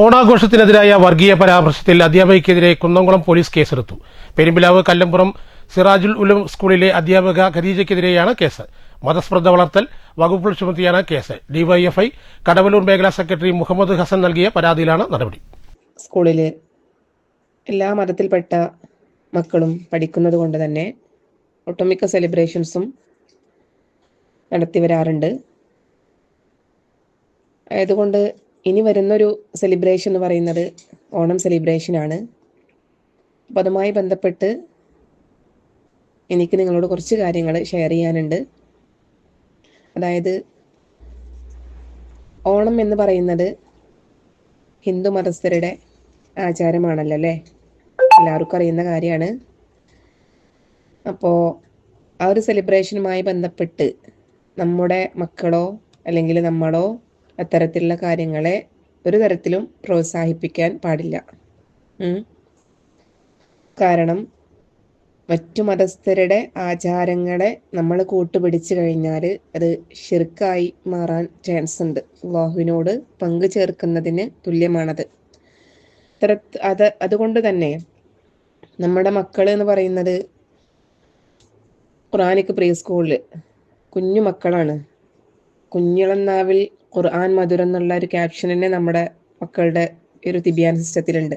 ഓണാഘോഷത്തിനെതിരായ വർഗീയ പരാമർശത്തിൽ അധ്യാപകയ്ക്കെതിരെ കുന്നംകുളം പോലീസ് കേസെടുത്തു. പെരുമ്പിലാവ് കല്ലമ്പുറം സിറാജുൽ ഉലം സ്കൂളിലെ അധ്യാപക ഖദീജയ്ക്കെതിരെയാണ് കേസ്. മതസ്പർദ്ധ വളർത്തൽ വകുപ്പുകൾ ചുമത്തിയാണ് കേസ്. ഡിവൈഎഫ്ഐ കടവലൂർ മേഖലാ സെക്രട്ടറി മുഹമ്മദ് ഹസൻ നൽകിയ പരാതിയിലാണ് നടപടി. സ്കൂളിലെ എല്ലാ മതത്തിൽപ്പെട്ട മക്കളും പഠിക്കുന്നത് കൊണ്ട് തന്നെ ഒട്ടുമിക്ക സെലിബ്രേഷൻസും നടത്തി വരാറുണ്ട്. ആയതുകൊണ്ട് ഇനി വരുന്നൊരു സെലിബ്രേഷൻ എന്ന് പറയുന്നത് ഓണം സെലിബ്രേഷനാണ് അപ്പം അതുമായി ബന്ധപ്പെട്ട് എനിക്ക് നിങ്ങളോട് കുറച്ച് കാര്യങ്ങൾ ഷെയർ ചെയ്യാനുണ്ട്. അതായത് ഓണം എന്ന് പറയുന്നത് ഹിന്ദു മതസ്ഥരുടെ ആചാരമാണല്ലോ അല്ലേ? എല്ലാവർക്കും അറിയുന്ന കാര്യമാണ്. അപ്പോൾ ആ ഒരു സെലിബ്രേഷനുമായി ബന്ധപ്പെട്ട് നമ്മുടെ മക്കളോ അല്ലെങ്കിൽ നമ്മളോ അത്തരത്തിലുള്ള കാര്യങ്ങളെ ഒരു തരത്തിലും പ്രോത്സാഹിപ്പിക്കാൻ പാടില്ല. കാരണം മറ്റു മതസ്ഥരുടെ ആചാരങ്ങളെ നമ്മൾ കൂട്ടുപിടിച്ചു കഴിഞ്ഞാൽ അത് ഷിർക്കായി മാറാൻ ചാൻസ് ഉണ്ട്. അള്ളാഹുവിനോട് പങ്കു ചേർക്കുന്നതിന് തുല്യമാണത്. അത് അതുകൊണ്ട് തന്നെ നമ്മുടെ മക്കൾ എന്ന് പറയുന്നത് ഖുറാനിക് പ്രീ സ്കൂളിൽ കുഞ്ഞു മക്കളാണ്. കുഞ്ഞിളന്നാവിൽ ഖുർആൻ മധുരം എന്നുള്ള ഒരു ക്യാപ്ഷൻ തന്നെ നമ്മുടെ മക്കളുടെ ഒരു തിബിയാൻ സിസ്റ്റത്തിലുണ്ട്.